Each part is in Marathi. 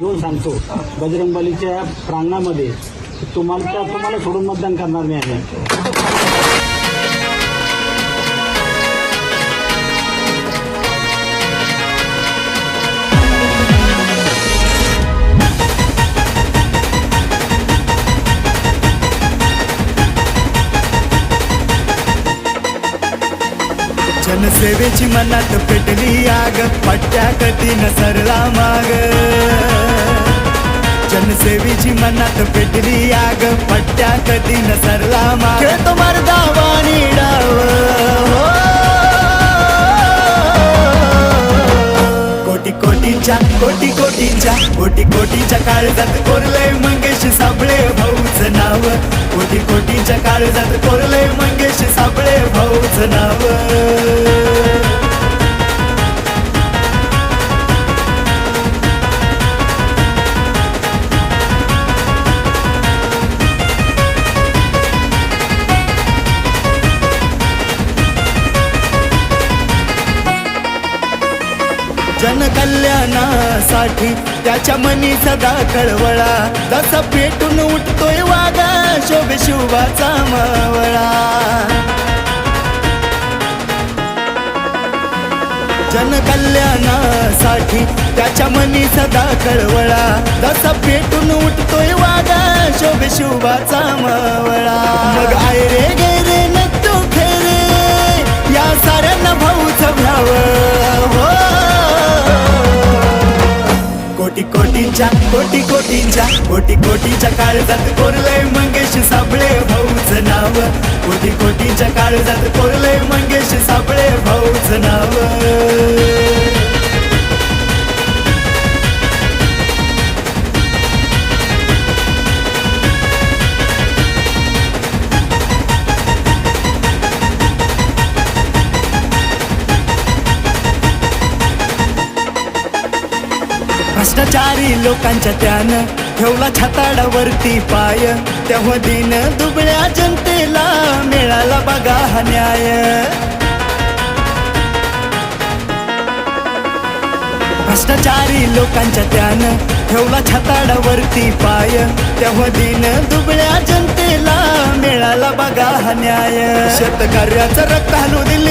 दोन सांगतो. बजरंगबलीच्या प्रांगणामध्ये तुम्हाला त्या तुम्हाला सोडून मतदान करणार नाही आहे. जनसेवेची मनात पेटली आग पट्ट्या कठीण सरला माग. जनसेवेची मनात पेटली आग. पट्ट्या कधी न सरला माग तो मर्दावानी डाव. कोटी कोटीच्या कोटी कोटीच्या कोटी कोटीच्या काळजात कोरलंय मंगेश साबळे भाऊच नाव. कोटी कोटीच्या काळजात कोरलंय मंगेश साबळे भाऊच नाव. जनकल्याणासाठी त्याच्या मनी सदा कळवळा तसा पेटून उठतोय वागा शोभ शिवाचा मावळा. जनकल्याणासाठी त्याच्या मनी सदा कळवळा तसा पेटून उठतोय वागा शोभ शिवाचा मावळा. कोटी कोटींच्या कोटी कोटींच्या कोटी कोटीच्या काळजात कोरलय मंगेश सापळे भाऊच नाव. कोटी कोटीच्या काळजात कोरलय मंगेश सापळे भाऊच नाव. भ्रष्टाचारी लोकांच्या त्यानं ठेवला छाताडावरती पाय. तेव्हा दिन दुबळ्या जनतेला मिळाला बघा हा न्याय. भ्रष्टाचारी लोकांच्या त्यानं ठेवला छाताडावरती पाय. तेव्हा दिन दुबळ्या जनतेला मिळाला बघा हा न्याय. शेतकऱ्याचं रक्त हलू दिले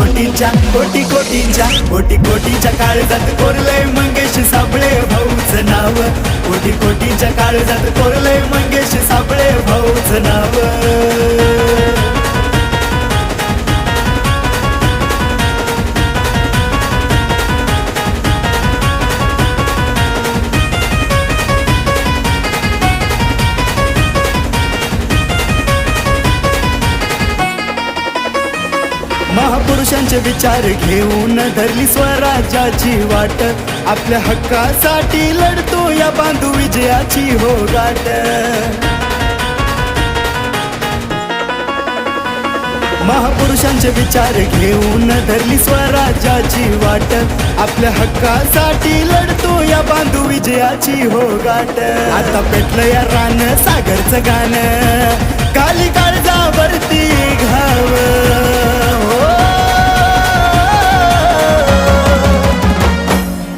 कोटीच्या कोटी कोटीच्या कोटी कोटीच्या काळजात कोरलय मंगेश साबळे भाऊच नाव. कोटी कोटीच्या काळजात कोरलय मंगेश साबळे भाऊच नाव. महापुरुषांचे विचार घेऊन धरली स्वराज्याची वाट. आपल्या हक्कासाठी लढतो या बांधू विजयाची हो गाठ महापुरुषांचे विचार घेऊन धरली स्वराज्याची वाट. आपल्या हक्कासाठी लढतो या बांधू विजयाची हो गाठ आता पेटलं या रान सागरचं गाणं.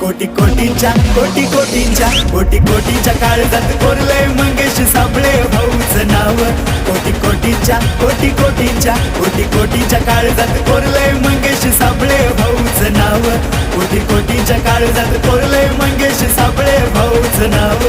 कोटी कोटीच्या कोटी कोटीच्या कोटी कोटीच्या काळजात कोरलंय मंगेश सापळे भाऊच नाव. कोटी कोटीच्या कोटी कोटीच्या कोटी कोटीच्या काळजात कोरलंय मंगेश सापळे भाऊच नाव. कोटी कोटीच्या काळजात कोरलंय मंगेश सापळे भाऊच नाव.